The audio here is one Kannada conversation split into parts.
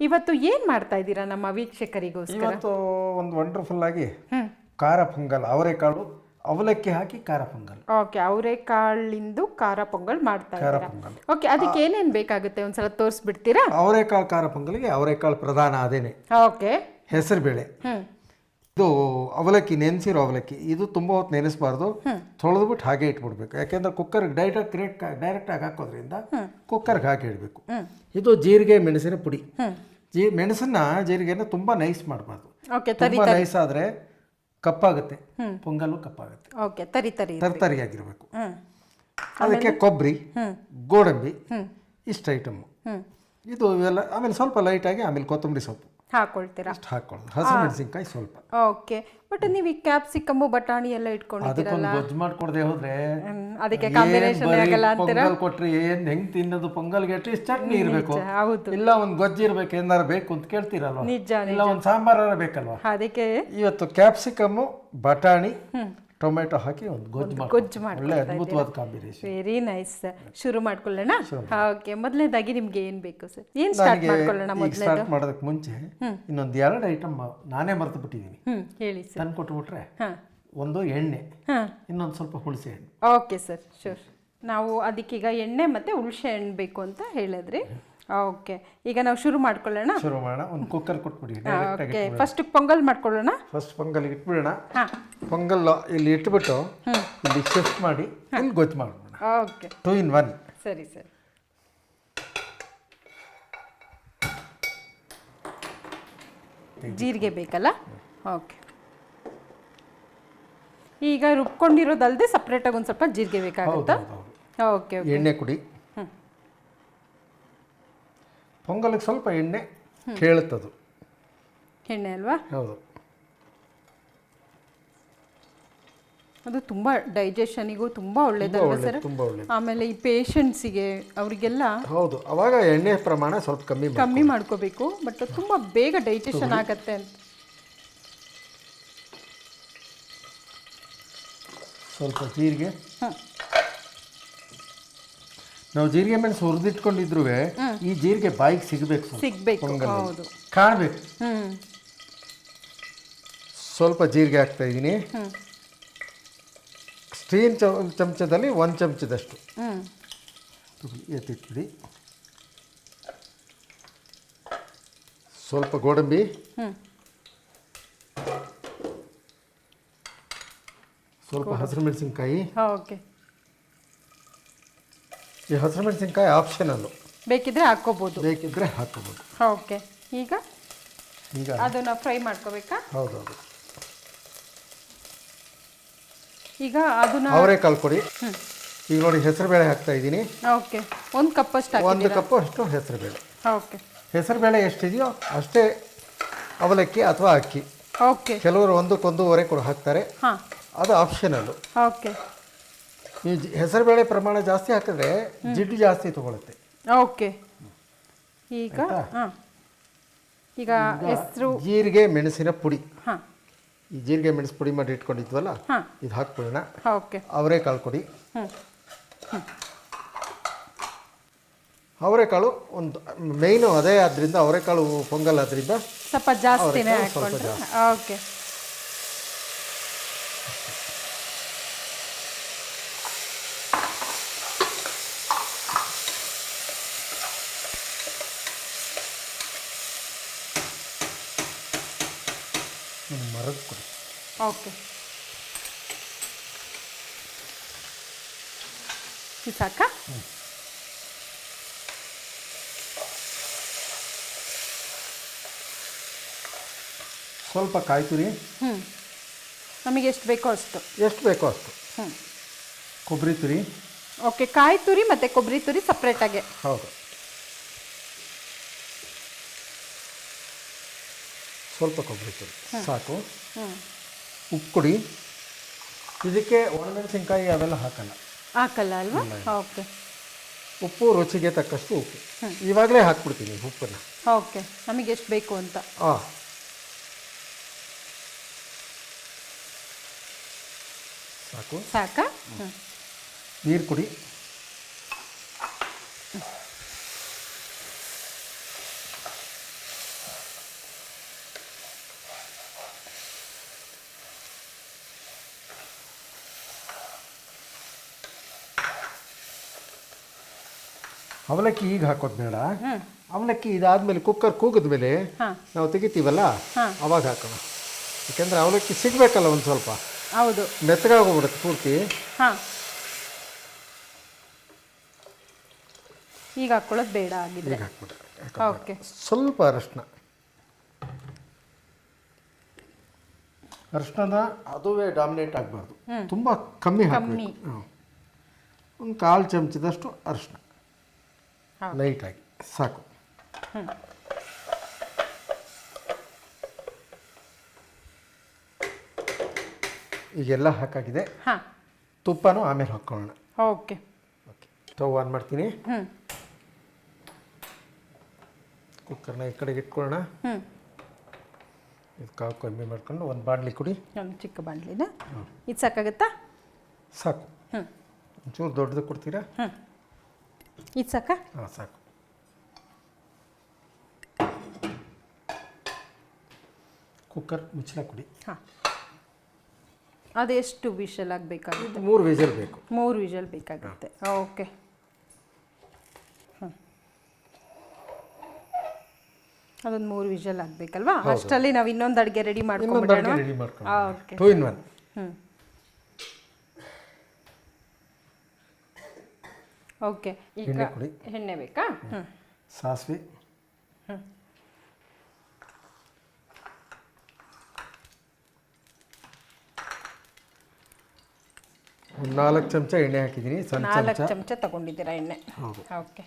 ಇವತ್ತು ಏನ್ ಮಾಡ್ತಾ ಇದ್ದೀರಾ ನಮ್ಮ ವೀಕ್ಷಕರಿಗೋಸ್ಕರ? ಇವತ್ತು ಒಂದು ವಂಡರ್ಫುಲ್ ಆಗಿ ಖಾರ ಪೊಂಗಲ್ ಅವರೆಕಾಳು ಅವಲಕ್ಕಿ ಹಾಕಿ ಖಾರ ಪೊಂಗಲ್. ಓಕೆ ಅವರೆಕಾಳಿಂದು ಖಾರ ಪೊಂಗಲ್ ಮಾಡ್ತಾ ಖಾರ ಇದ್ದೀರಾ? ಪೊಂಗಲ್. ಓಕೆ ಅದಕ್ಕೆ ಏನೇನು ಬೇಕಾಗುತ್ತೆ ಒಂದ್ಸಲ ತೋರಿಸ್ಬಿಡ್ತೀರಾ? ಅವರೆಕಾಳು ಖಾರ ಪೊಂಗಲ್ಗೆ ಅವರೆಕಾಳು ಪ್ರಧಾನ ಅದೇನೆ ಓಕೆ ಹೆಸರುಬೇಳೆ. ಹ್ಮ್. ಇದು ಅವಲಕ್ಕಿ ನೆನೆಸಿರೋ ಅವಲಕ್ಕಿ. ಇದು ತುಂಬ ಹೊತ್ತು ನೆನೆಸಬಾರ್ದು. ತೊಳೆದ್ಬಿಟ್ಟು ಹಾಗೆ ಇಟ್ಬಿಡ್ಬೇಕು. ಯಾಕೆಂದ್ರೆ ಕುಕ್ಕರ್ಗೆ ಡೈರೆಕ್ಟ್ ಕ್ರಿಯೇಟ್ ಡೈರೆಕ್ಟಾಗಿ ಹಾಕೋದ್ರಿಂದ ಕುಕ್ಕರ್ಗೆ ಹಾಕಿ ಇಡಬೇಕು. ಇದು ಜೀರಿಗೆ ಮೆಣಸಿನ ಪುಡಿ. ಜೀ ಮೆಣಸನ್ನ ಜೀರಿಗೆನ ತುಂಬ ನೈಸ್ ಮಾಡಬಾರ್ದು. ಓಕೆ ತುಂಬ ನೈಸ್ ಆದರೆ ಕಪ್ಪಾಗುತ್ತೆ. ಪೊಂಗಲ್ಲು ಕಪ್ಪಾಗುತ್ತೆ. ಓಕೆ ತರಿ ತರಿ ತರ್ತರಿಯಾಗಿರಬೇಕು. ಅದಕ್ಕೆ ಕೊಬ್ಬರಿ ಗೋಡಂಬಿ ಇಷ್ಟು ಐಟಮ್ಮು ಇದು ಇವೆಲ್ಲ ಆಮೇಲೆ ಸ್ವಲ್ಪ ಲೈಟಾಗಿ ಆಮೇಲೆ ಕೊತ್ತಂಬರಿ ಸೊಪ್ಪು. ಹಾಕೊಳ್ತೀರಾ? ಅಷ್ಟು ಹಾಕ್ಕೊಳ್ಳೋದು ಹಸಿರು ಮೆಣಸಿನ್ಕಾಯಿ ಸ್ವಲ್ಪ. ಓಕೆ. ಬಟ್ ನೀವು ಈ ಕ್ಯಾಪ್ಸಿಕಮ್ಮು ಬಟಾಣಿ ಎಲ್ಲ ಇಟ್ಕೊಂಡಿದ್ದೀರಲ್ಲ? ಅದಕ್ಕೊಂದು ಗೊಜ್ಜು ಮಾಡ್ಕೊಡ್ದೆ ಹೋದ್ರೆ ಅದಕ್ಕೆ ಕಾಂಬಿನೇಷನ್ ಆಗಲ್ಲ ಅಂತೀರಾ? ಪೊಂಗಲ್ ಕೊಟ್ರಿ ಏನ್ ಹೆಂಗ್ ತಿನ್ನೋದು? ಪೊಂಗಲ್ಗೆ ಅಟ್ಲೀಸ್ಟ್ ಚಟ್ನಿ ಇರಬೇಕು. ಹೌದು. ಇಲ್ಲ ಒಂದು ಗೊಜ್ಜು ಇರಬೇಕು ಏನಾರು ಬೇಕು ಅಂತ ಕೇಳ್ತೀರಲ್ವ? ನಿಜ ಇಲ್ಲ ಒಂದು ಸಾಂಬಾರ ಬೇಕಲ್ವಾ? ಅದಕ್ಕೆ? ಇವತ್ತು ಕ್ಯಾಪ್ಸಿಕಮ್ಮು ಬಟಾಣಿ ಟೊಮೆಟೊ ಹಾಕಿ ಒಂದು ಗೊಜ್ಜು ಮಾಡಿ ಗೊಜ್ಜು ಒಳ್ಳೆ ಅದ್ಭುತವಾದ ಕಾಂಬಿನೇಷನ್. ವೆರಿ ನೈಸ್ ಶುರು ಮಾಡ್ಕೊಳ್ಳೋಣ? ಓಕೆ ಮೊದಲನೇದಾಗಿ ನಿಮ್ಗೆ ಏನ್ ಬೇಕು ಸರ್? ಏನ್ ಸ್ಟಾರ್ಟ್ ಮಾಡ್ಕೊಳ್ಳೋಣ ಮೊದಲೇ ಸ್ಟಾರ್ಟ್ ಮಾಡೋದಕ್ಕೆ ಮುಂಚೆ ಇನ್ನೊಂದು ಎರಡು ಐಟಮ್ ನಾನೇ ಮರೆತು ಬಿಟ್ಟಿದ್ದೀನಿ ಹೇಳಿ ಸರ್. ತಂದು ಕೊಟ್ಬಿಟ್ರೆ ಹಾ. ಒಂದು ಎಣ್ಣೆ ಇನ್ನೊಂದು ಸ್ವಲ್ಪ ಹುಣಸೆ ಎಣ್ಣೆ ಓಕೆ ಸರ್ ಶೂರ್ ನಾವು ಅದಕ್ಕೀಗ ಎಣ್ಣೆ ಮತ್ತೆ ಹುಣಸೆ ಹಣ್ಣು ಬೇಕು ಅಂತ ಹೇಳಿದ್ರಿ. ಓಕೆ. ಈಗ ನಾವು ಶುರು ಮಾಡ್ಕೊಳ್ಳೋಣ? ಶುರು ಮಾಡೋಣ. ಒಂದು ಕುಕ್ಕರ್ ಕೊಟ್ಬಿಡಿ. ಡೈರೆಕ್ಟ್ ಆಗಿ ಓಕೆ. ಫಸ್ಟ್ ಪೊಂಗಲ್ ಮಾಡ್ಕೊಳ್ಳೋಣ? ಫಸ್ಟ್ ಪೊಂಗಲ್ ಇಟ್ಬಿಡೋಣ. ಹಾ. ಪೊಂಗಲ್ ಇಲ್ಲಿ ಇಟ್ಬಿಟ್ಟು ಇಲ್ಲಿ ಶಿಫ್ಟ್ ಮಾಡಿ ಇಲ್ಲಿ ಗೊತ್ತು ಮಾಡ್ಬಿಡೋಣ. ಓಕೆ. ಟು ಇನ್ ಒನ್ ಸರಿ ಸರಿ. ಜೀರಿಗೆ ಬೇಕಲ್ಲ? ಓಕೆ. ಈಗ ರುಬ್ಕೊಂಡಿರೋದಲ್ಲದೆ ಸಪ್ರೇಟಾಗಿ ಒಂದು ಸ್ವಲ್ಪ ಜೀರಿಗೆ ಬೇಕಾಗುತ್ತಾ? Okay okay. ಎಣ್ಣೆ ಕುಡಿ. ಪೊಂಗಲ್ಗೆ ಸ್ವಲ್ಪ ಎಣ್ಣೆ ಕೇಳುತ್ತದು. ಎಣ್ಣೆ ಅಲ್ವಾ? ಹೌದು. ಅದು ತುಂಬ ಡೈಜೆಷನಿಗೂ ತುಂಬ ಒಳ್ಳೇದಲ್ವಾ ಸರ್? ತುಂಬ ಒಳ್ಳೆ ಆಮೇಲೆ ಈ ಪೇಷಂಟ್ಸಿಗೆ ಅವರಿಗೆಲ್ಲ ಹೌದು ಅವಾಗ ಎಣ್ಣೆ ಪ್ರಮಾಣ ಸ್ವಲ್ಪ ಕಮ್ಮಿ ಮಾಡಿ ಕಮ್ಮಿ ಮಾಡ್ಕೋಬೇಕು. ಬಟ್ ತುಂಬ ಬೇಗ ಡೈಜೆಷನ್ ಆಗತ್ತೆ ಅಂತ. ಸ್ವಲ್ಪ ಜೀರಿಗೆ ಹಾಂ. ನಾವು ಜೀರಿಗೆ ಮೆಣಸು ಹುರಿದಿಟ್ಕೊಂಡಿದ್ರು ಈ ಜೀರಿಗೆ ಬಾಯಿಗೆ ಸಿಗಬೇಕು ಸಿಗಬೇಕು ಹೌದು. ಕಾಣಬೇಕು. ಸ್ವಲ್ಪ ಜೀರಿಗೆ ಹಾಕ್ತಾ ಇದ್ದೀನಿ. ಸ್ಟೀನ್ ಸ್ಟೀಲ್ ಚಮಚದಲ್ಲಿ ಒಂದು ಚಮಚದಷ್ಟು. ಎತ್ತಿಟ್ಬಿಡಿ. ಸ್ವಲ್ಪ ಗೋಡಂಬಿ. ಸ್ವಲ್ಪ ಹಸಿರು ಮೆಣಸಿನ್ಕಾಯಿ. ಓಕೆ. ಈ ಹಸಿರು ಮೆಣಸಿನ್ಕಾಯಿ ಆಪ್ಷನಲ್ಲು ಬೇಕಿದ್ರೆ ಹಾಕ್ಕೋಬೋದು. ಬೇಕಿದ್ರೆ ಹಾಕೋಬಹುದು ಓಕೆ. ಈಗ? ಈಗ? ಅದನ್ನ ಫ್ರೈ ಮಾಡ್ಕೋಬೇಕಾ? ಹೌದೌದು. ಈಗ ಅದನ್ನ ಅವರೆಕಾಳು ಕೊಡಿ ಈಗ ನೋಡಿ ಹೆಸರುಬೇಳೆ ಹಾಕ್ತಾ ಇದ್ದೀನಿ. ಓಕೆ. ಒಂದು ಕಪ್ ಅಷ್ಟು ಒಂದು ಕಪ್ ಅಷ್ಟು ಅಷ್ಟು ಹೆಸರುಬೇಳೆ ಓಕೆ. ಹೆಸರುಬೇಳೆ ಎಷ್ಟಿದೆಯೋ ಅಷ್ಟೇ ಅವಲಕ್ಕಿ ಅಥವಾ ಅಕ್ಕಿ. ಓಕೆ. ಕೆಲವರು ಒಂದಕ್ಕೊಂದೂವರೆ ಕೂಡ ಹಾಕ್ತಾರೆ. ಹಾಂ. ಅದು ಆಪ್ಷನಲ್ಲು ಓಕೆ. ಈ ಜಿ- ಹೆಸರುಬೇಳೆ ಪ್ರಮಾಣ ಜಾಸ್ತಿ ಹಾಕಿದ್ರೆ ಜಿಡ್ಡು ಜಾಸ್ತಿ ತಗೊಳುತ್ತೆ. ಓಕೆ. ಈಗ ಹಾಂ. ಈಗ ಹೆಸರು ಜೀರಿಗೆ ಮೆಣಸಿನ ಪುಡಿ. ಈ ಜೀರಿಗೆ ಮೆಣಸು ಪುಡಿ ಮಾಡಿ ಇಟ್ಕೊಂಡಿದ್ವಲ್ಲ? ಇದು ಹಾಕ್ಬಿಡೋಣ. ಓಕೆ. ಅವರೆಕಾಳು ಕೊಡಿ. ಅವರೆಕಾಳು ಒಂದು ಮೇಯ್ನು ಅದೇ ಆದ್ದರಿಂದ ಅವರೆಕಾಳು ಪೊಂಗಲ್ ಆದ್ರಿಂದ ಸ್ವಲ್ಪ ಜಾಸ್ತಿ. ಓಕೆ. ಒಂದು ಮರದ ಕೊಡಿ. ಓಕೆ. ಸಾಕಾ? ಸ್ವಲ್ಪ ಕಾಯಿ ತುರಿ. ಹ್ಞೂ ನಮಗೆ ಎಷ್ಟು ಬೇಕೋ ಅಷ್ಟು. ಎಷ್ಟು ಬೇಕೋ ಅಷ್ಟು. ಹ್ಞೂ ಕೊಬ್ಬರಿ ತುರಿ. ಓಕೆ ಕಾಯಿ ತುರಿ ಮತ್ತು ಕೊಬ್ಬರಿ ತುರಿ ಸಪ್ರೇಟಾಗೆ ಹೌದು. ಸ್ವಲ್ಪ ಕೊಬ್ಬರಿ ತುರಿ ಸಾಕು. ಉಪ್ಪು ಕೊಡಿ. ಇದಕ್ಕೆ ಒಣಮೆಣಸಿನ್ಕಾಯಿ ಅವೆಲ್ಲ ಹಾಕಲ್ಲ. ಹಾಕಲ್ಲ ಅಲ್ವಾ? ಓಕೆ. ಉಪ್ಪು ರುಚಿಗೆ ತಕ್ಕಷ್ಟು ಉಪ್ಪು. ಇವಾಗಲೇ ಹಾಕ್ಬಿಡ್ತೀನಿ ಉಪ್ಪನ್ನು. ಓಕೆ. ನಮಗೆ ಎಷ್ಟು ಬೇಕು ಅಂತ. ಹಾಂ ಸಾಕು. ಸಾಕಾ? ನೀರು ಕುಡಿ. ಅವಲಕ್ಕಿ ಈಗ ಹಾಕೋದು ಬೇಡ. ಅವಲಕ್ಕಿ ಇದಾದ್ಮೇಲೆ ಕುಕ್ಕರ್ ಕೂಗಿದ ಮೇಲೆ ನಾವು ತೆಗಿತೀವಲ್ಲ. ಅವಾಗ ಹಾಕೋಣ. ಯಾಕೆಂದ್ರೆ ಅವಲಕ್ಕಿ ಸಿಗಬೇಕಲ್ಲ ಒಂದು ಸ್ವಲ್ಪ. ಹೌದು. ಮೆತ್ತಗಾಗೋಗ್ಬಿಡುತ್ತೆ ಪೂರ್ತಿ. ಈಗ ಹಾಕೊಳ್ಳೋದು ಬೇಡ ಆಗಿದೆ ಈಗ ಹಾಕ್ಬಿಟ್ರೆ ಓಕೆ ಸ್ವಲ್ಪ ಅರಶಿನ. ಅರಶಿನ ಅದುವೇ ಡಾಮಿನೇಟ್ ಆಗಬಾರ್ದು. ತುಂಬ ಕಮ್ಮಿ ಕಮ್ಮಿ. ಒಂದು ಕಾಲು ಚಮಚದಷ್ಟು ಅರಶಿನ. ಲೈಟಾಗಿ ಸಾಕು. ಈಗೆಲ್ಲ ಹಾಕಾಗಿದೆ. ತುಪ್ಪನೂ ಆಮೇಲೆ ಹಾಕ್ಕೊಳ್ಳೋಣ. ಓಕೆ. ಓಕೆ. ಸ್ಟವ್ ಆನ್ ಮಾಡ್ತೀನಿ. ಕುಕ್ಕರ್ನ ಈ ಕಡೆಗೆ ಇಟ್ಕೊಳ್ಳೋಣ. ಇದು ಕಾವು ಕಮ್ಮಿ ಮಾಡ್ಕೊಂಡು ಒಂದು ಬಾಂಡ್ಲಿ ಕುಡಿ. ಒಂದು ಚಿಕ್ಕ ಬಾಂಡ್ಲಿನ ಇದು ಸಾಕಾಗುತ್ತಾ? ಸಾಕು. ಒಂಚೂರು ದೊಡ್ಡದು ಕೊಡ್ತೀರಾ? ಇದು ಸಾಕಾ ಹಾಂ ಸಾಕು ಕುಕ್ಕರ್ ಮುಚ್ಚಳ ಕುಡಿ. ಹಾಂ. ಅದೆಷ್ಟು ವಿಷಲ್ ಆಗಬೇಕಾಗುತ್ತೆ ಮೂರು ವಿಷಲ್ ಬೇಕು. ಮೂರು ವಿಷಲ್ ಬೇಕಾಗುತ್ತೆ. ಓಕೆ. ಅದೊಂದು ಮೂರು ವಿಷಲ್ ಆಗಬೇಕಲ್ವಾ? ಅಷ್ಟರಲ್ಲಿ ನಾವು ಇನ್ನೊಂದು ಅಡುಗೆ ರೆಡಿ ಮಾಡ್ಕೊಂಡು ರೆಡಿ ಮಾಡ್ಕೊಂಡು ಓಕೆ. ಟೂ ಇನ್ ಒನ್ ಹ್ಞೂ ಓಕೆ ಈಗ ಎಣ್ಣೆ ಕೊಡಿ. ಎಣ್ಣೆ ಬೇಕಾ? ಹ್ಞೂ ಸಾಸಿವೆ. ಒಂದು ನಾಲ್ಕು ಚಮಚ ಎಣ್ಣೆ ಹಾಕಿದ್ದೀನಿ ಸಣ್ಣ ನಾಲ್ಕು ಚಮಚ. ಚಮಚ ತಗೊಂಡಿದ್ದೀರಾ ಎಣ್ಣೆ? ಹೌದು. ಓಕೆ.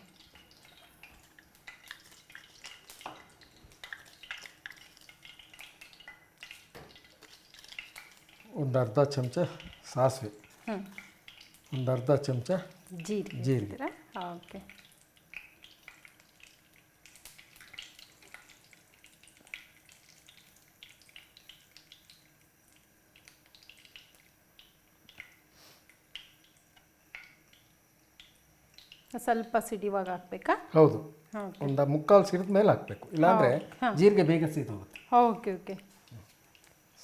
ಒಂದು ಅರ್ಧ ಚಮಚ ಸಾಸಿವೆ. ಹ್ಞೂ ಒಂದು ಅರ್ಧ ಚಮಚ ಜೀರಿಗೆ ಜೀರಿಗೆ. ಓಕೆ. ಸ್ವಲ್ಪ ಸಿಡಿವಾಗ ಹಾಕ್ಬೇಕಾ? ಹೌದು. ಒಂದು ಮುಕ್ಕಾಲು ಸಿಡಿದ ಮೇಲೆ ಹಾಕಬೇಕು. ಇಲ್ಲಾಂದರೆ ಜೀರಿಗೆ ಬೇಗ ಸೀದೋಗುತ್ತೆ. Okay okay.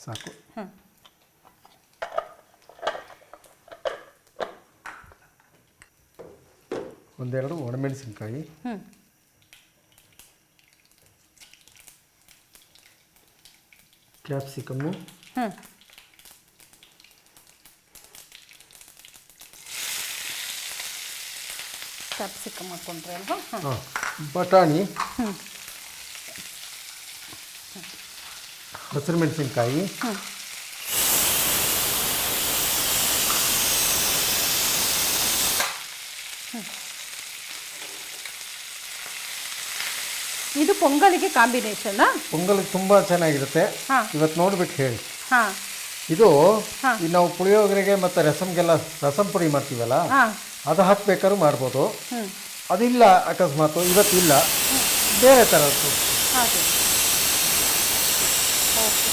ಸಾಕು. ಒಂದೆರಡು ಒಣಮೆಣಸಿನ್ಕಾಯಿ. ಹ್ಞೂ ಕ್ಯಾಪ್ಸಿಕಮ್ಮು. ಹ್ಞೂ ಕ್ಯಾಪ್ಸಿಕಮ್ ಹಾಕೊಂಡ್ರೆ ಅಲ್ವಾ? ಹಾಂ ಬಟಾಣಿ. ಹಸಿರು ಮೆಣಸಿನ್ಕಾಯಿ. ಇದು ಪೊಂಗಲಿಗೆ ಕಾಂಬಿನೇಷನ್ ಪೊಂಗಲ್ಗೆ ತುಂಬಾ ಚೆನ್ನಾಗಿರುತ್ತೆ. ಹಾ. ಇವತ್ತು ನೋಡ್ಬಿಟ್ಟು ಹೇಳಿ. ಹಾಂ. ಇದು ಹಾ. ಈ ನಾವು ಪುಳಿಯೋಗರೆಗೆ ಮತ್ತು ರಸಮ್ಗೆಲ್ಲ ರಸಂ ಪುಡಿ ಮಾಡ್ತೀವಲ್ಲ ಹಾಂ. ಅದು ಹಾಕ್ಬೇಕಾದ್ರೂ ಮಾಡ್ಬೋದು. ಅದಿಲ್ಲ ಅಕಸ್ಮಾತು ಇವತ್ತಿಲ್ಲ. ಬೇರೆ ಥರದ್ದು ಹಾಗೆ. ಓಕೆ.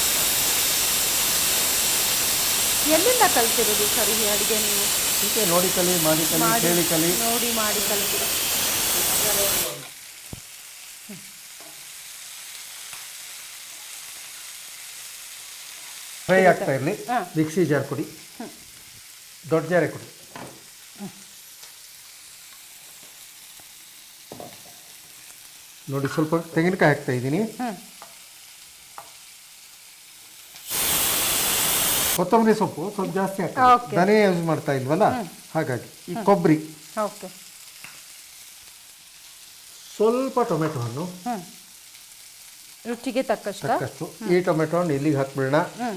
ಎಲ್ಲಿಂದ ಕಲ್ತಿರೋದು ಸರ್ ಈ ಅಡುಗೆ ನೀವು? ಹೀಗೆ ನೋಡಿ ಕಲಿ ಮಾಡಿ ಕಲಿ ಕೇಳಿ ಕಲಿ. ನೋಡಿ ಮಾಡಿ ಕಲ್ತಿರೋ ಫ್ರೈ ಆಗ್ತಾ ಇರಲಿ. ಮಿಕ್ಸಿ ಜಾರ್ ಕೊಡಿ. ದೊಡ್ಡ ಜಾರೆ ಕೊಡಿ. ನೋಡಿ ಸ್ವಲ್ಪ ತೆಂಗಿನಕಾಯಿ ಹಾಕ್ತಾ ಇದ್ದೀನಿ. ಕೊತ್ತಂಬರಿ ಸೊಪ್ಪು ಸ್ವಲ್ಪ ಜಾಸ್ತಿ. ಹಾಕಿ. ಯೂಸ್ ಮಾಡ್ತಾ ಇಲ್ವಲ್ಲ? ಹಾಗಾಗಿ ಈ ಕೊಬ್ಬರಿ. ಸ್ವಲ್ಪ ಟೊಮೆಟೊ ಹಣ್ಣು. ರುಚಿಗೆ ತಕ್ಕಷ್ಟ? ತಕ್ಕಷ್ಟು. ಈ ಟೊಮೆಟೊ ಹಣ್ಣು ಇಲ್ಲಿಗೆ ಹಾಕ್ಬಿಡೋಣ ಹ್ಞೂ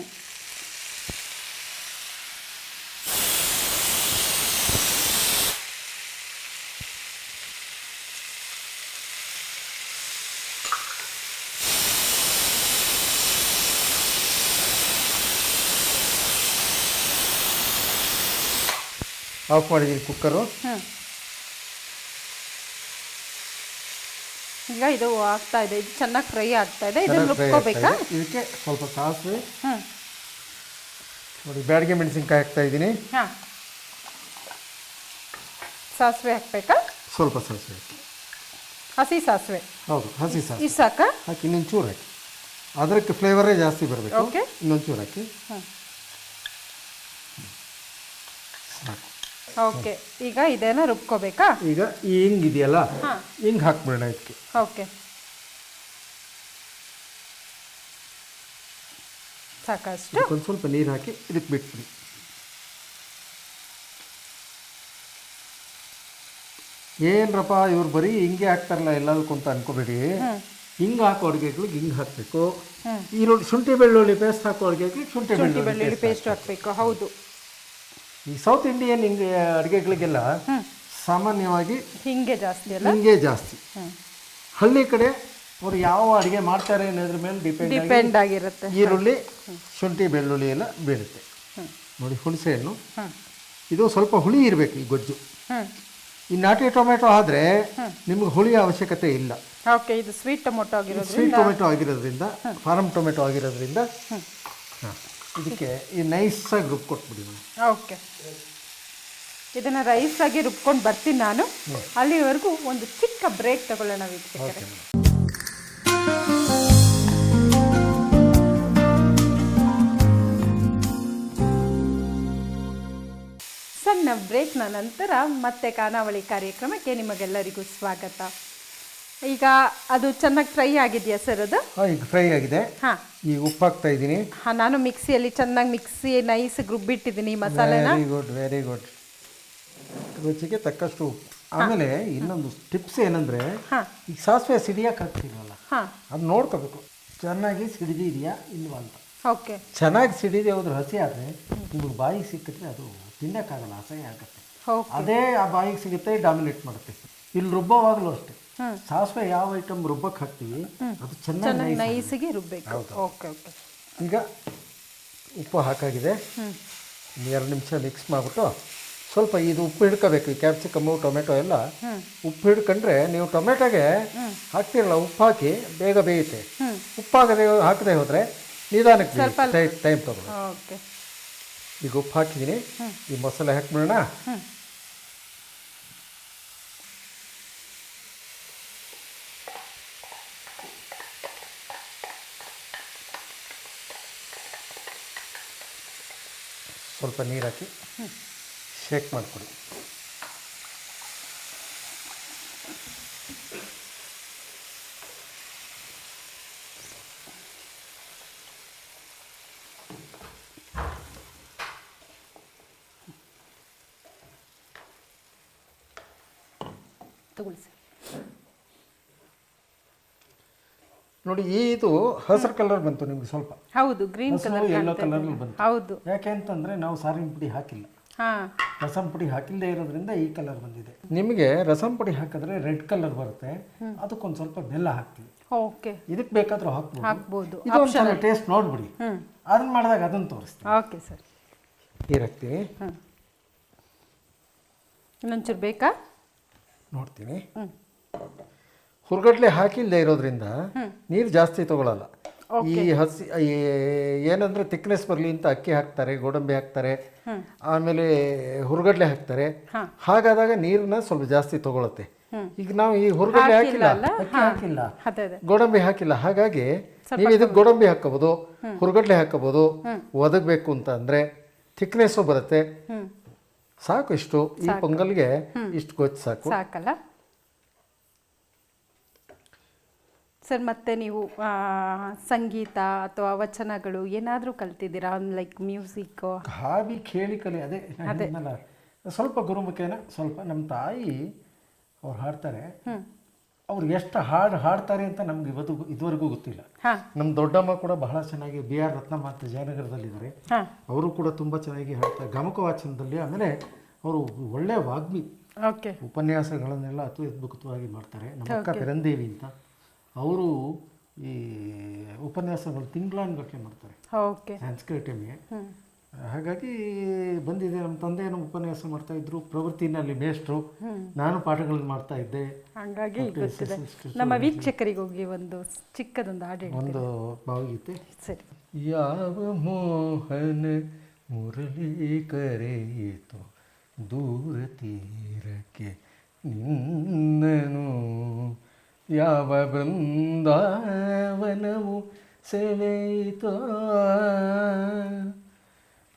ಆಫ್ ಮಾಡಿದ್ದೀನಿ ಕುಕ್ಕರು ಈಗ ಇದು ಆಗ್ತಾ ಇದೆ ಇದು ಚೆನ್ನಾಗಿ ಫ್ರೈ ಆಗ್ತಾ ಇದೆ ಇದನ್ನು ರುಬ್ಕೋಬೇಕಾ? ಇದೆ. ಇದಕ್ಕೆ ಸ್ವಲ್ಪ ಸಾಸಿವೆ. ಹ್ಞೂ ನೋಡಿ ಬ್ಯಾಡಿಗೆ ಮೆಣಸಿನ್ಕಾಯಿ ಹಾಕ್ತಾ ಇದ್ದೀನಿ. ಹಾಂ. ಸಾಸಿವೆ ಹಾಕ್ಬೇಕಾ? ಸ್ವಲ್ಪ ಸಾಸಿವೆ ಹಸಿ ಸಾಸಿವೆ. ಹೌದು ಹಸಿ ಸಾಸಿವೆ. ಇಷ್ಟು ಸಾಕಾ ಹಾಕಿ ಇನ್ನೊಂದು ಚೂರು ಹಾಕಿ ಅದಕ್ಕೆ ಫ್ಲೇವರೇ ಜಾಸ್ತಿ ಬರಬೇಕು. ಓಕೆ ಇನ್ನೊಂದು ಚೂರು ಹಾಕಿ. ಹ್ಞೂ ಓಕೆ. ಈಗ ಇದನ್ನ ರುಬ್ಕೋಬೇಕಾ? ಈಗ ಈ ಹಿಂಗ್ ಹಾಕ್ಬಿಡೋಣ ಇದಕ್ಕೆ. ಓಕೆ. ಸಾಕಷ್ಟು. ಒಂದು ಸ್ವಲ್ಪ ನೀರು ಹಾಕಿ ಇದಕ್ಕೆ ಬಿಟ್ಬಿಡಿ. ಏನ್ರಪ್ಪ ಇವ್ರು ಬರೀ ಹಿಂಗೆ ಹಾಕ್ತಾರಲ್ಲ ಎಲ್ಲದಕ್ಕೂ ಅಂತ ಅನ್ಕೋಬೇಡಿ. ಹಿಂಗೆ ಹಾಕೋ ಅಡುಗೆಗಳಿಗೆ ಹಿಂಗೆ ಹಾಕಬೇಕು. ಈರುಳ್ಳಿ ಶುಂಠಿ ಬೆಳ್ಳುಳ್ಳಿ ಪೇಸ್ಟ್ ಹಾಕೋ ಅಡುಗೆಗಳಿಗೆ ಶುಂಠಿ ಬೆಳ್ಳುಳ್ಳಿ ಪೇಸ್ಟ್ ಹಾಕಬೇಕು ಹೌದು. ಈ ಸೌತ್ ಇಂಡಿಯನ್ ಹಿಂಗೆ ಅಡುಗೆಗಳಿಗೆಲ್ಲ ಸಾಮಾನ್ಯವಾಗಿ ಹಿಂಗೆ ಜಾಸ್ತಿ ಅಲ್ಲ? ಹಿಂಗೆ ಜಾಸ್ತಿ. ಹಳ್ಳಿ ಕಡೆ ಅವರು ಯಾವ ಅಡುಗೆ ಮಾಡ್ತಾರೆ ಅನ್ನೋದ್ರ ಮೇಲೆ ಡಿಪೆಂಡ್ ಡಿಪೆಂಡ್ ಆಗಿರುತ್ತೆ. ಈರುಳ್ಳಿ ಶುಂಠಿ ಬೆಳ್ಳುಳ್ಳಿ ಎಲ್ಲ ಬೀಳುತ್ತೆ. ನೋಡಿ ಹುಣಸೆ ಹಣ್ಣು ಇದು ಸ್ವಲ್ಪ ಹುಳಿ ಇರಬೇಕು ಈ ಗೊಜ್ಜು. ಈ ನಾಟಿ ಟೊಮೆಟೊ ಆದರೆ ನಿಮ್ಗೆ ಹುಳಿಯ ಅವಶ್ಯಕತೆ ಇಲ್ಲ. ಓಕೆ ಇದು ಸ್ವೀಟ್ ಟೊಮೊಟೊ ಆಗಿರೋದ್ರಿಂದ? ಸ್ವೀಟ್ ಟೊಮೆಟೊ ಆಗಿರೋದ್ರಿಂದ ಫಾರಮ್ ಟೊಮೆಟೊ ಆಗಿರೋದ್ರಿಂದ ಇದಕ್ಕೆ ಈ ನೈಸಾಗಿ ರುಬ್ಕೊಟ್ಬಿಡಿ. ಓಕೆ. ಇದನ್ನ ರೈಸ್ ಆಗಿ ರುಬ್ಕೊಂಡು ಬರ್ತೀನಿ ನಾನು. ಅಲ್ಲಿವರೆಗೂ ಒಂದು ಚಿಕ್ಕ ಬ್ರೇಕ್ ತಗೊಳ್ಳೋಣ ವೀಕ್ಷಕರೇ. ಸಣ್ಣ ಬ್ರೇಕ್ನ ನಂತರ ಮತ್ತೆ ಖಾನಾವಳಿ ಕಾರ್ಯಕ್ರಮಕ್ಕೆ ನಿಮಗೆಲ್ಲರಿಗೂ ಸ್ವಾಗತ. ಈಗ ಅದು ಚೆನ್ನಾಗಿ ಫ್ರೈ ಆಗಿದೆಯಾ ಸರ್ ಅದು? ಈಗ ಫ್ರೈ ಆಗಿದೆ. ಹಾಂ. ಈಗ ಉಪ್ಪು ಹಾಕ್ತಾ ಇದ್ದೀನಿ. ಹಾಂ ನಾನು ಮಿಕ್ಸಿಯಲ್ಲಿ ಚೆನ್ನಾಗಿ ಮಿಕ್ಸಿ ನೈಸ್ ರುಬ್ಬಿಟ್ಟಿದ್ದೀನಿ ಮಸಾಲೆನ. ವೆರಿ ಗುಡ್ ವೆರಿ ಗುಡ್ ರುಚಿಗೆ ತಕ್ಕಷ್ಟು ಉಪ್ಪು. ಆಮೇಲೆ ಇನ್ನೊಂದು ಟಿಪ್ಸ್ ಏನಂದ್ರೆ ಹಾಂ. ಈಗ ಸಾಸಿವೆ ಸಿಡಿಯಕ್ಕೆ ಹಾಕ್ತೀವಲ್ಲ ಹಾಂ. ಅದು ನೋಡ್ಕೋಬೇಕು. ಚೆನ್ನಾಗಿ ಸಿಡಿದಿದೆಯಾ ಇಲ್ವಾ ಅಂತ. ಓಕೆ. ಚೆನ್ನಾಗಿ ಸಿಡಿದೆ ಹೋದ್ರೆ ಹಸಿ ಆದರೆ ನಿಮ್ಗೆ ಬಾಯಿ ಸಿಕ್ಕಿದ್ರೆ ಅದು ತಿನ್ನೋಕ್ಕಾಗಲ್ಲ ಅಸಹ್ಯ ಆಗುತ್ತೆ. ಅದೇ ಆ ಬಾಯಿಗೆ ಸಿಗುತ್ತೆ ಡಾಮಿನೇಟ್ ಮಾಡುತ್ತೆ. ಇಲ್ಲಿ ರುಬ್ಬೋವಾಗಲೂ ಅಷ್ಟೇ. ಸಾಸಿವೆ ಯಾವ ಐಟಮ್ ರುಬ್ಬಕ್ಕೆ ಹಾಕ್ತೀವಿ ಅದು ಚೆನ್ನಾಗಿ ಚೆನ್ನಾಗಿ ನೈಸ್ ನೈಸಿಗೆ ರುಬ್ಬೇಕು. Okay okay. ಈಗ ಉಪ್ಪು ಹಾಕಾಗಿದೆ. ಎರಡು ನಿಮಿಷ ಮಿಕ್ಸ್ ಮಾಡಿಬಿಟ್ಟು ಸ್ವಲ್ಪ ಇದು ಉಪ್ಪು ಹಿಡ್ಕೋಬೇಕು. ಈ ಕ್ಯಾಪ್ಸಿಕಮ್ಮು ಟೊಮೆಟೊ ಎಲ್ಲ ಉಪ್ಪು ಹಿಡ್ಕೊಂಡ್ರೆ ನೀವು ಟೊಮೆಟೊಗೆ ಹಾಕ್ತಿರಲ್ಲ ಉಪ್ಪು ಹಾಕಿ ಬೇಗ ಬೇಯುತ್ತೆ. ಉಪ್ಪಾಗದೆ ಉಪ್ಪು ಹಾಕದೆ ಹಾಕದೆ ಹೋದರೆ ನಿಧಾನಕ್ಕೆ ಟೈಮ್ ಟೈಮ್ ತಗೊಳ್ಳಿ ಓಕೆ. ಈಗ ಉಪ್ಪು ಹಾಕಿದ್ದೀನಿ. ಈ ಮಸಾಲೆ ಹಾಕ್ಬಿಡೋಣ. ಸ್ವಲ್ಪ ನೀರು ಹಾಕಿ ಶೇಕ್ ಮಾಡಿಕೊಡಿ. ತಗೊಳ್ಳಿ ಸರ್. ನೋಡಿ ಇದು ಹಸಿರು ಕಲರ್ ಬಂತು ನಿಮ್ಗೆ ಸ್ವಲ್ಪ. ಹೌದು ಗ್ರೀನ್ ಕಲರ್ ಯೆಲ್ಲೋ ಕಲರ್ ಬಂತು. ಹೌದು. ಯಾಕೆ ಅಂತಂದ್ರೆ ನಾವು ಸಾರಿನ ಪುಡಿ ಹಾಕಿಲ್ಲ. ರಸಂ ಪುಡಿ ಹಾಕಿಲ್ಲದೆ ಇರೋದ್ರಿಂದ ಈ ಕಲರ್ ಬಂದಿದೆ. ನಿಮಗೆ ರಸಂ ಪುಡಿ ಹಾಕಿದ್ರೆ ರೆಡ್ ಕಲರ್ ಬರುತ್ತೆ. ಅದಕ್ಕೊಂದು ಸ್ವಲ್ಪ ಬೆಲ್ಲ ಹಾಕ್ತೀವಿ. ಓಕೆ. ಇದಕ್ಕೆ ಬೇಕಾದರೂ ಹಾಕ್ಬೋದು. ಹಾಕ್ಬೋದು. ಇದು ಒಂದ್ಸಲ ಟೇಸ್ಟ್ ನೋಡ್ಬಿಡಿ. ಅದನ್ನ ಮಾಡಿದಾಗ ಅದನ್ನು ತೋರಿಸ್ತೀನಿ. Okay sir. ನೀರು ಹಾಕ್ತೀನಿ ಇನ್ನೊಂಚೂರು ಬೇಕಾ? ನೋಡ್ತೀನಿ. ಹುರ್ಗಡ್ಲೆ ಹಾಕಿಲ್ಲದೆ ಇರೋದ್ರಿಂದ ನೀರು ಜಾಸ್ತಿ ತಗೊಳ್ಳಲ್ಲ ಈ ಹಸಿ ಈ ಏನಂದ್ರೆ ತಿಕ್ನೆಸ್ ಬರಲಿ ಅಂತ ಅಕ್ಕಿ ಹಾಕ್ತಾರೆ ಗೋಡಂಬಿ ಹಾಕ್ತಾರೆ ಆಮೇಲೆ ಹುರ್ಗಡ್ಲೆ ಹಾಕ್ತಾರೆ. ಹಾಗಾದಾಗ ನೀರನ್ನ ಸ್ವಲ್ಪ ಜಾಸ್ತಿ ತಗೊಳತ್ತೆ. ಈಗ ನಾವು ಈ ಹುರ್ಗಡ್ಲೆ ಹಾಕಿಲ್ಲ ಅಕ್ಕಿ ಹಾಕಿಲ್ಲ. ಗೋಡಂಬಿ ಹಾಕಿಲ್ಲ. ಹಾಗಾಗಿ ನೀವು ಇದಕ್ಕೆ ಗೋಡಂಬಿ ಹಾಕಬಹುದು ಹುರ್ಗಡ್ಲೆ ಹಾಕಬಹುದು ಒದಗಬೇಕು ಅಂತ ಅಂದ್ರೆ ಥಿಕ್ನೆಸ್ಸು ಬರುತ್ತೆ. ಸಾಕು ಇಷ್ಟು. ಈ ಪೊಂಗಲ್ಗೆ ಇಷ್ಟು ಗೊತ್ತು ಸಾಕು. ಸಾಕಲ್ಲ? ಸರ್ ಮತ್ತೆ ನೀವು ಸಂಗೀತ ಅಥವಾ ವಚನಗಳು ಏನಾದರೂ ಕಲ್ತಿದ್ದೀರಾ? ಲೈಕ್ ಮ್ಯೂಸಿಕ್ ಹಾವಿ ಕೇಳಿ ಕಲಿ ಅದೇ ಅದೇ. ಹೇಳಿದ್ನಲ್ಲ, ಸ್ವಲ್ಪ ಗುರುಮುಖೇನ ಸ್ವಲ್ಪ ನಮ್ಮ ತಾಯಿ ಅವ್ರು ಹಾಡ್ತಾರೆ. ಅವ್ರು ಎಷ್ಟು ಹಾಡು ಹಾಡ್ತಾರೆ ಅಂತ ನಮ್ಗೆ ಇವತ್ತು ಇದುವರೆಗೂ ಗೊತ್ತಿಲ್ಲ. ನಮ್ಮ ದೊಡ್ಡಮ್ಮ ಕೂಡ ಬಹಳ ಚೆನ್ನಾಗಿ ಬಿ ಆರ್ ರತ್ನಮ್ಮ ಅಂತ ಜಯನಗರದಲ್ಲಿದ್ದಾರೆ ಅವರು ಕೂಡ ತುಂಬ ಚೆನ್ನಾಗಿ ಹಾಡ್ತಾರೆ ಗಮಕ ವಾಚನದಲ್ಲಿ ಆಮೇಲೆ ಅವರು ಒಳ್ಳೆ ವಾಗ್ಮಿ ಓಕೆ ಉಪನ್ಯಾಸಗಳನ್ನೆಲ್ಲ ಅತಿ ಅದ್ಭುತವಾಗಿ ಮಾಡ್ತಾರೆ. ನಮ್ಮ ಅಕ್ಕ ಪೆರಂದೇವಿ ಅಂತ. ಅವರು ಈ ಉಪನ್ಯಾಸಗಳು ತಿಂಗಳಾನ್ಗಟ್ಟಲೆ ಮಾಡ್ತಾರೆ. ಓಕೆ. ಸಂಸ್ಕೃತಿಗೆ ಹಾಗಾಗಿ ಬಂದಿದೆ ನಮ್ಮ ತಂದೆ ನಮ್ಮ ಉಪನ್ಯಾಸ ಮಾಡ್ತಾ ಇದ್ರು ಪ್ರವೃತ್ತಿನಲ್ಲಿ ಮೇಷ್ಟ್ರು. ನಾನು ಪಾಠಗಳನ್ನು ಮಾಡ್ತಾ ಇದ್ದೆ. ಹಂಗಾಗಿ ನಮ್ಮ ವೀಕ್ಷಕರಿಗೋಗಿ ಒಂದು ಚಿಕ್ಕದೊಂದು ಹಾಡು ಒಂದು ಭಾವಗೀತೆ. ಸರಿ. ಯಾವ ಮೋಹನ ಮುರಳಿ ಕರೆಯಿತು ದೂರ ತೀರಕ್ಕೆ ನಿನ್ನನು? ಯಾವ ಬೃಂದಾವನವು ಸೆಳೆಯಿತೋ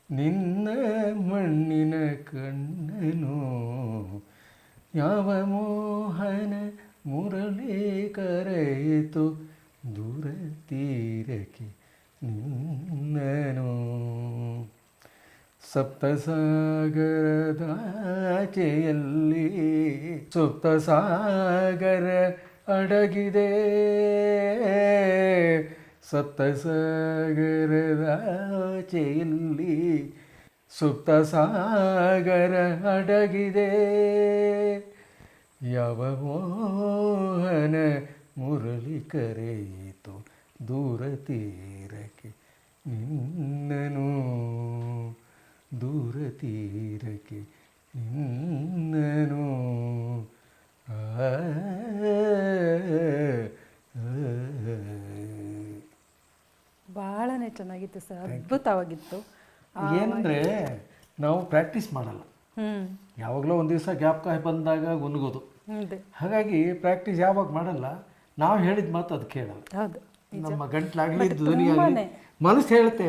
ನಿನ್ನ ಮಣ್ಣಿನ ಕಣ್ಣನು ಯಾವ ಮೋಹನ ಮುರಳಿ ಕರೆಯಿತು ದೂರ ತೀರಕ್ಕೆ ನಿನ್ನನು ಸಪ್ತಸಾಗರದಾಚೆಯಲ್ಲಿ ಸುಪ್ತ ಅಡಗಿದೆ. ಸಪ್ತಸಾಗರದಾಚೆಯಲ್ಲಿ ಸುಪ್ತ ಸಾಗರ ಅಡಗಿದೆ. ಯಾವ ಮೋಹನ ಮುರಳಿ ಕರೆಯಿತು ದೂರ ತೀರಕ್ಕೆ ನಿನ್ನನು? ದೂರ ತೀರಕ್ಕೆ ನಿನ್ನನು? ಬಹಳನೇ ಚೆನ್ನಾಗಿತ್ತು ಸರ್ ಅದ್ಭುತವಾಗಿತ್ತು. ಏನಂದ್ರೆ ನಾವು ಪ್ರಾಕ್ಟೀಸ್ ಮಾಡಲ್ಲ. ಯಾವಾಗಲೂ ಒಂದು ದಿವಸ ಗ್ಯಾಪ್ ಕಾಯಿ ಬಂದಾಗ ಗುನುಗೋದು ಹಾಗಾಗಿ ಪ್ರಾಕ್ಟೀಸ್ ಯಾವಾಗ ಮಾಡಲ್ಲ ನಾವು ಹೇಳಿದ ಮಾತು ಅದು ಕೇಳಲ್ಲ. ನಮ್ಮ ಗಂಟ್ಲಾಗಲಿ ಧ್ವನಿಯಾಗಲಿ ಮನಸ್ಸು ಹೇಳುತ್ತೆ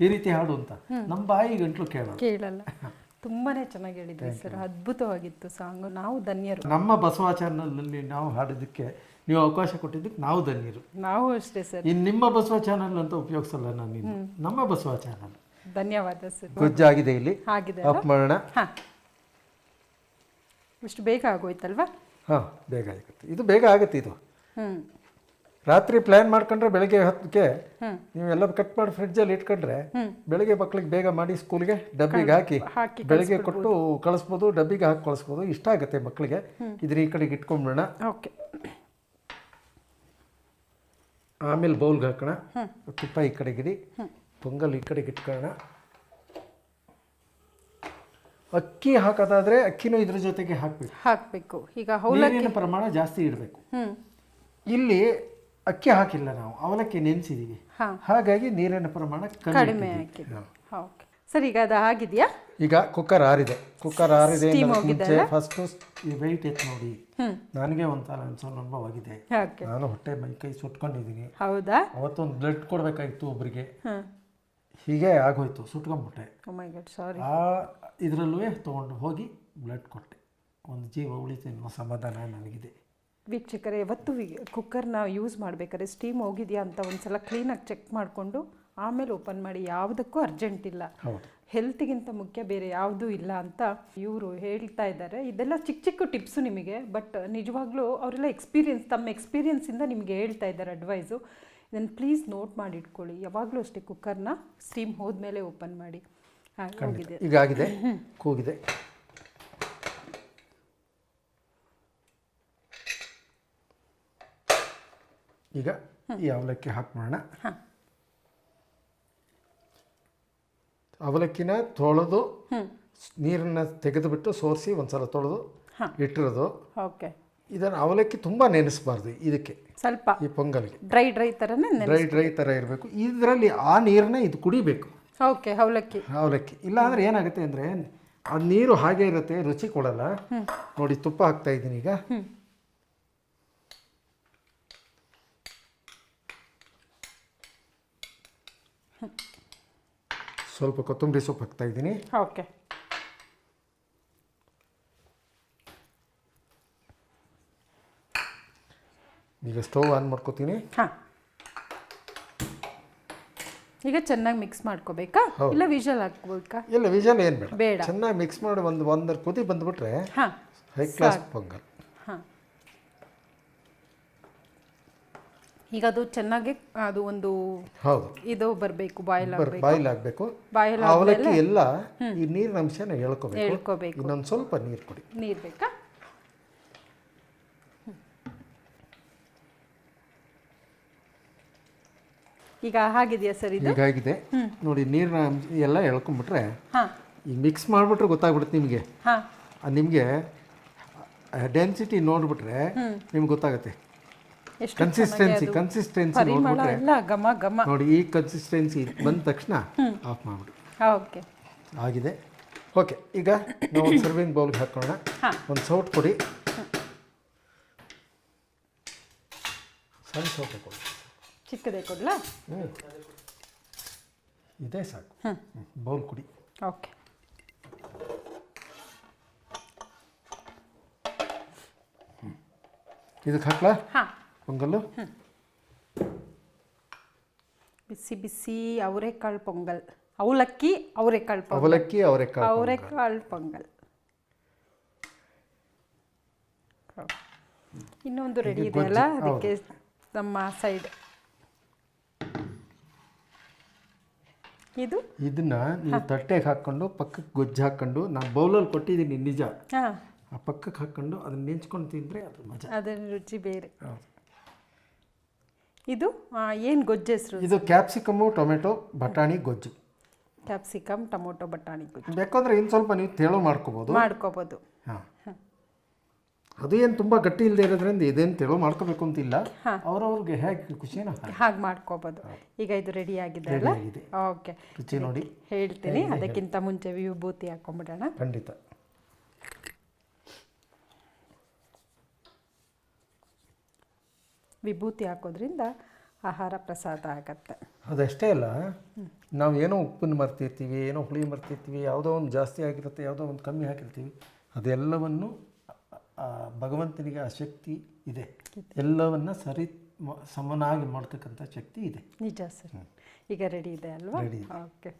ಈ ರೀತಿ ಹಾಡು ಅಂತ. ನಮ್ಮ ಬಾಯಿ ಗಂಟ್ಲು ಕೇಳಲ್ಲ. ಕೇಳಲ್ಲ. ತುಂಬಾನೇ ಚೆನ್ನಾಗಿ ಹೇಳಿದ್ರಿ ಸರ್. ಅದ್ಭುತವಾಗಿತ್ತು ಸಾಂಗ್ ನಾವು ಧನ್ಯರು. ನಮ್ಮ ಬಸವ ಚಾನಲ್ನಲ್ಲಿ ನಾವು ಹಾಡೋದಕ್ಕೆ ನೀವು ಅವಕಾಶ ಕೊಟ್ಟಿದ್ದಕ್ಕೆ ನಾವು ಧನ್ಯರು. ನಾವು ಅಷ್ಟೇ ಸರ್. ಇನ್ನು ನಿಮ್ಮ ಬಸವ ಚಾನಲ್ ಅಂತ ಉಪಯೋಗಿಸಲ್ಲ ನಾನು ಇನ್ನು. ನಮ್ಮ ಬಸವ ಚಾನಲ್ ಧನ್ಯವಾದ ಸರ್. ಗೊಜ್ಜಾಗಿದೆ ಇಲ್ಲಿ. ಆಗಿದೆ ಅಪ್ ಮಾಡೋಣ ಹಾ. ಇಷ್ಟು ಬೇಗ ಆಗೋಯ್ತಲ್ವಾ? ಹಾಂ ಬೇಗ ಆಗುತ್ತೆ. ಇದು ಬೇಗ ಆಗುತ್ತೆ ಇದು. ಹ್ಮ್. ರಾತ್ರಿ ಪ್ಲ್ಯಾನ್ ಮಾಡ್ಕೊಂಡ್ರೆ ಬೆಳಗ್ಗೆ ಹತ್ತಕ್ಕೆ ನೀವು ಎಲ್ಲ ಕಟ್ ಮಾಡಿ ಫ್ರಿಡ್ಜಲ್ಲಿ ಇಟ್ಕೊಂಡ್ರೆ. ಬೆಳಗ್ಗೆ ಮಕ್ಳಿಗೆ ಬೇಗ ಮಾಡಿ ಸ್ಕೂಲ್ಗೆ ಡಬ್ಬಿಗೆ ಹಾಕಿ. ಬೆಳಗ್ಗೆ ಕೊಟ್ಟು ಕಳಿಸ್ಬೋದು ಡಬ್ಬಿಗೆ ಹಾಕಿ ಕಳಿಸ್ಬೋದು. ಇಷ್ಟ ಆಗುತ್ತೆ ಮಕ್ಕಳಿಗೆ ಇದ್ರ ಈ ಕಡೆಗೆ ಇಟ್ಕೊಂಡ್ಬಿಡೋಣ ಓಕೆ. ಆಮೇಲೆ ಬೌಲ್ಗೆ ಹಾಕೋಣ. ತುಪ್ಪ ಈ ಕಡೆಗಿಡಿ ಪೊಂಗಲ್ ಈ ಕಡೆಗೆ ಇಟ್ಕೊಳ್ಳೋಣ. ಅಕ್ಕಿ ಹಾಕೋದಾದ್ರೆ ಅಕ್ಕಿನೂ ಇದ್ರ ಜೊತೆಗೆ ಹಾಕಬೇಕು. ಹಾಕ್ಬೇಕು. ಈಗ ಹೌಲ ಪ್ರಮಾಣ ಜಾಸ್ತಿ ಇಡಬೇಕು. ಇಲ್ಲಿ ಅಕ್ಕಿ ಹಾಕಿಲ್ಲ ನಾವು ಅವಲಕ್ಕಿ ನೆನೆಸಿದೀವಿ ಹಾ. ಹಾಗಾಗಿ ನೀರಿನ ಪ್ರಮಾಣ ಕಡಿಮೆ ಸರಿ ಓಕೆ ಸರ್ ಈಗ ಅದು ಆಗಿದೆಯಾ? ಈಗ ಕುಕ್ಕರ್ ಆರಿದೆ. ಕುಕ್ಕರ್ ಆರಿದೆ ಮುಂಚೆ ಫಸ್ಟ್ ವೆಯ್ಟ್ ಎತ್ತು ನೋಡಿ. ನನಗೆ ಒಂಥರ ಅನುಭವವಾಗಿದೆ ನಾನು ಹೊಟ್ಟೆ ಮೈ ಕೈ ಸುಟ್ಕೊಂಡಿದ್ದೀನಿ ಹೌದಾ? ಅವತ್ತೊಂದು ಬ್ಲಡ್ ಕೊಡಬೇಕಾಗಿತ್ತು ಒಬ್ಬರಿಗೆ ಹೀಗೆ ಆಗೋಯ್ತು ಸುಟ್ಕೊಂಡ್ಬಿಟ್ಟೆ ಸಾರಿ ಆ ಇದರಲ್ಲೂ ತೊಗೊಂಡು ಹೋಗಿ ಬ್ಲಡ್ ಕೊಟ್ಟೆ. ಒಂದು ಜೀವ ಉಳಿತು ಎನ್ನುವ ಸಮಾಧಾನ ನನಗಿದೆ. ವೀಕ್ಷಕರೇ ಯಾವತ್ತು ಕುಕ್ಕರ್ನ ಯೂಸ್ ಮಾಡಬೇಕಾದ್ರೆ ಸ್ಟೀಮ್ ಹೋಗಿದೆಯಾ ಅಂತ ಒಂದ್ಸಲ ಕ್ಲೀನಾಗಿ ಚೆಕ್ ಮಾಡಿಕೊಂಡು ಆಮೇಲೆ ಓಪನ್ ಮಾಡಿ ಯಾವುದಕ್ಕೂ ಅರ್ಜೆಂಟ್ ಇಲ್ಲ. ಹೆಲ್ತ್ಗಿಂತ ಮುಖ್ಯ ಬೇರೆ ಯಾವುದೂ ಇಲ್ಲ ಅಂತ ಇವರು ಹೇಳ್ತಾ ಇದ್ದಾರೆ. ಇದೆಲ್ಲ ಚಿಕ್ಕ ಚಿಕ್ಕ ಟಿಪ್ಸು ನಿಮಗೆ ಬಟ್ ನಿಜವಾಗ್ಲೂ ಅವರೆಲ್ಲ ಎಕ್ಸ್ಪೀರಿಯನ್ಸ್ ತಮ್ಮ ಎಕ್ಸ್ಪೀರಿಯನ್ಸಿಂದ ನಿಮಗೆ ಹೇಳ್ತಾ ಇದ್ದಾರೆ ಅಡ್ವೈಸು ಇದನ್ನು ಪ್ಲೀಸ್ ನೋಟ್ ಮಾಡಿ ಇಟ್ಕೊಳ್ಳಿ. ಯಾವಾಗಲೂ ಅಷ್ಟೇ ಕುಕ್ಕರ್ನ ಸ್ಟೀಮ್ ಹೋದ್ಮೇಲೆ ಓಪನ್ ಮಾಡಿ. ಹಾಗೆ ಹೋಗಿದೆ. ಈಗ ಆಗಿದೆ ಕೂಗಿದೆ. ಈಗ ಈ ಅವಲಕ್ಕಿ ಹಾಕ್ಬಿಡೋಣ ಮಾಡೋಣ. ಅವಲಕ್ಕಿನ ತೊಳೆದು ನೀರನ್ನ ತೆಗೆದುಬಿಟ್ಟು ಸೋರಿಸಿ ಒಂದ್ಸಲ ತೊಳೆದು. ಇಟ್ಟಿರೋದು. ಓಕೆ. ಇದನ್ನು ಅವಲಕ್ಕಿ ತುಂಬ ನೆನೆಸಬಾರ್ದು ಇದಕ್ಕೆ. ಸ್ವಲ್ಪ ಈ ಪೊಂಗಲ್ಗೆ. ಡ್ರೈ ಡ್ರೈ ಥರನೇ ಡ್ರೈ ಡ್ರೈ ಥರ ಇರಬೇಕು. ಇದರಲ್ಲಿ ಆ ನೀರನ್ನ ಇದು ಕುಡಿಬೇಕು. ಓಕೆ ಅವಲಕ್ಕಿ. ಅವಲಕ್ಕಿ. ಇಲ್ಲ ಅಂದ್ರೆ ಏನಾಗುತ್ತೆ ಅಂದರೆ ಆ ನೀರು ಹಾಗೆ ಇರುತ್ತೆ ರುಚಿ ಕೊಡಲ್ಲ. ನೋಡಿ ತುಪ್ಪ ಹಾಕ್ತಾ ಇದ್ದೀನಿ ಈಗ. ಸ್ವಲ್ಪ ಕೊತ್ತಂಬರಿ ಸೊಪ್ಪು ಹಾಕ್ತಾ ಇದ್ದೀನಿ. ಓಕೆ. ಈಗ ಸ್ಟೋವ್ ಆನ್ ಮಾಡ್ಕೋತೀನಿ. ಹಾಂ. ಈಗ ಚೆನ್ನಾಗಿ ಮಿಕ್ಸ್ ಮಾಡ್ಕೋಬೇಕಾ? ಹೌದು. ಇಲ್ಲ ವಿಷಲ್ ಹಾಕ್ಬೇಕಾ? ಇಲ್ಲ ವಿಷಲ್ ಏನು ಬೇಡ. ಬೇಡ. ಚೆನ್ನಾಗಿ ಮಿಕ್ಸ್ ಮಾಡಿ ಒಂದು ಒಂದರ ಕುದಿ ಬಂದ್ಬಿಟ್ರೆ ಹಾಂ. ಹೈ ಕ್ಲಾಸ್ ಪೊಂಗಲ್ ಹಾಂ ಈಗ ಅದು ಚೆನ್ನಾಗಿ ಅದು ಒಂದು ಹೌದು. ಇದು ಬರಬೇಕು ಬಾಯ್ಲ್ ಬಾಯ್ಲ್ ಆಗಬೇಕು. ಅವಲಕ್ಕಿ ಎಲ್ಲ ಈ ನೀರಿನ ಅಂಶನ ಎಳ್ಕೋಬೇಕು ಹೇಳ್ಕೋಬೇಕು. ಇನ್ನೊಂದು ಸ್ವಲ್ಪ ನೀರು ಕೊಡಿ. ನೀರು ಬೇಕಾ? ಈಗ ಹಾಗಿದೆಯಾ ಸರ್ ಇದು? ಆಗಿದೆ. ನೋಡಿ ನೀರಿನ ಎಲ್ಲ ಎಳ್ಕೊಂಬಿಟ್ರೆ ಹಾಂ. ಈಗ ಮಿಕ್ಸ್ ಮಾಡಿಬಿಟ್ರೆ ಗೊತ್ತಾಗ್ಬಿಡುತ್ತೆ ನಿಮಗೆ. ನಿಮಗೆ ಡೆನ್ಸಿಟಿ ನೋಡಿಬಿಟ್ರೆ ನಿಮ್ಗೆ ಗೊತ್ತಾಗುತ್ತೆ. ಕನ್ಸಿಸ್ಟೆನ್ಸಿ ಕನ್ಸಿಸ್ಟೆನ್ಸಿ ಪರಿಮಳ ನೋಡ್ಬಿಟ್ರೆ ಎಲ್ಲ ಘಮ ಘಮ. ನೋಡಿ ಈ ಕನ್ಸಿಸ್ಟೆನ್ಸಿ ಬಂದ ತಕ್ಷಣ ಆಫ್ ಮಾಡಿಬಿಡಿ. ಓಕೆ. ಆಗಿದೆ. ಓಕೆ ಈಗ ನಾವು ಒಂದು ಸರ್ವಿಂಗ್ ಬೌಲ್ಗೆ ಹಾಕೋಣ. ಹಾ. ಒಂದು ಸೌಟ್ ಕೊಡಿ. ಸಣ್ಣ ಸೌಟ್ ಕೊಡಿ. ಚಿಕ್ಕದೇ ಕೊಡ್ಲಾ? ಹ್ಞೂ ಇದೇ ಸಾಕು. ಬೌಲ್ ಕುಡಿ. ಓಕೆ. ಇದಕ್ಕೆ ಹಾಕ್ಲಾ? ಹಾಂ. ಪೊಂಗಲ್ಲು? ಬಿಸಿ ಬಿಸಿ ಅವರೆಕಾಳು ಪೊಂಗಲ್. ಅವಲಕ್ಕಿ ಅವರೆಕಾಳು ಪೊಂಗಲ್. ಅವಲಕ್ಕಿ ಅವರೆಕಾಳು ಅವರೆಕಾಳು ಪೊಂಗಲ್. ಇನ್ನೊಂದು ರೆಡಿ ಇದು ಅಲ್ಲ ಅದಕ್ಕೆ ನಮ್ಮ ಸೈಡ್. ಇದು? ಇದನ್ನ ನೀವು ತಟ್ಟೆಗೆ ಹಾಕೊಂಡು ಪಕ್ಕಕ್ಕೆ ಗೊಜ್ಜು ಹಾಕೊಂಡು ನಾನು ಬೌಲಲ್ಲಿ ಕೊಟ್ಟಿದ್ದೀನಿ ನಿಜ. ಆ ಪಕ್ಕಕ್ಕೆ ಹಾಕೊಂಡು ಅದನ್ನ ನೆಂಚ್ಕೊಂಡು ತಿಂದರೆ ಅದು ಮಜಾ. ಅದರ ರುಚಿ ಬೇರೆ. ಇದು ಏನು ಗೊಜ್ಜು ಹೆಸರು? ಇದು ಕ್ಯಾಪ್ಸಿಕಮ್ಮು ಟೊಮೆಟೊ ಬಟಾಣಿ ಗೊಜ್ಜು. ಕ್ಯಾಪ್ಸಿಕಮ್ ಟೊಮೊಟೊ ಬಟಾಣಿ ಗೊಜ್ಜು. ಬೇಕಾದ್ರೆ ಇನ್ನು ಸ್ವಲ್ಪ ನೀವು ತೇಳು ಮಾಡ್ಕೋಬೋದು. ಮಾಡ್ಕೋಬೋದು. ಹಾಂ. ಅದು ಏನು ತುಂಬ ಗಟ್ಟಿ ಇಲ್ಲದೆ ಇರೋದ್ರಿಂದ ಇದೇನು ತೆಳು ಮಾಡ್ಕೋಬೇಕು ಅಂತಿಲ್ಲ. ಅವ್ರವ್ರಿಗೆ ಹೇಗೆ ಖುಷಿನ ಹಾಗೆ. ಮಾಡ್ಕೋಬೋದು. ಈಗ ಇದು ರೆಡಿ ಆಗಿದೆ ಅಲ್ಲ? Ready ಆಗಿದೆ. ಓಕೆ ರುಚಿ ನೋಡಿ. ಹೇಳ್ತೀನಿ. ಅದಕ್ಕಿಂತ ಮುಂಚೆ ವಿಭೂತಿ ಹಾಕೊಂಡ್ಬಿಡೋಣ. ಖಂಡಿತ. ವಿಭೂತಿ ಹಾಕೋದ್ರಿಂದ ಆಹಾರ ಪ್ರಸಾದ ಆಗತ್ತೆ. ಅದಷ್ಟೇ ಅಲ್ಲ ನಾವು ಏನೋ ಉಪ್ಪನ್ನು ಮರ್ತಿರ್ತೀವಿ ಏನೋ ಹುಳಿ ಮರ್ತಿರ್ತೀವಿ ಯಾವುದೋ ಒಂದು ಜಾಸ್ತಿ ಆಗಿರುತ್ತೆ ಯಾವುದೋ ಒಂದು ಕಮ್ಮಿ ಹಾಕಿರ್ತೀವಿ ಅದೆಲ್ಲವನ್ನು ಭಗವಂತನಿಗೆ ಆ ಶಕ್ತಿ ಇದೆ. ಎಲ್ಲವನ್ನ ಸರಿ ಸಮನಾಗಿ ಮಾಡ್ತಕ್ಕಂಥ ಶಕ್ತಿ ಇದೆ. ನಿಜ ಸರ್. ಈಗ ರೆಡಿ ಇದೆ ಅಲ್ವಾ? Ready okay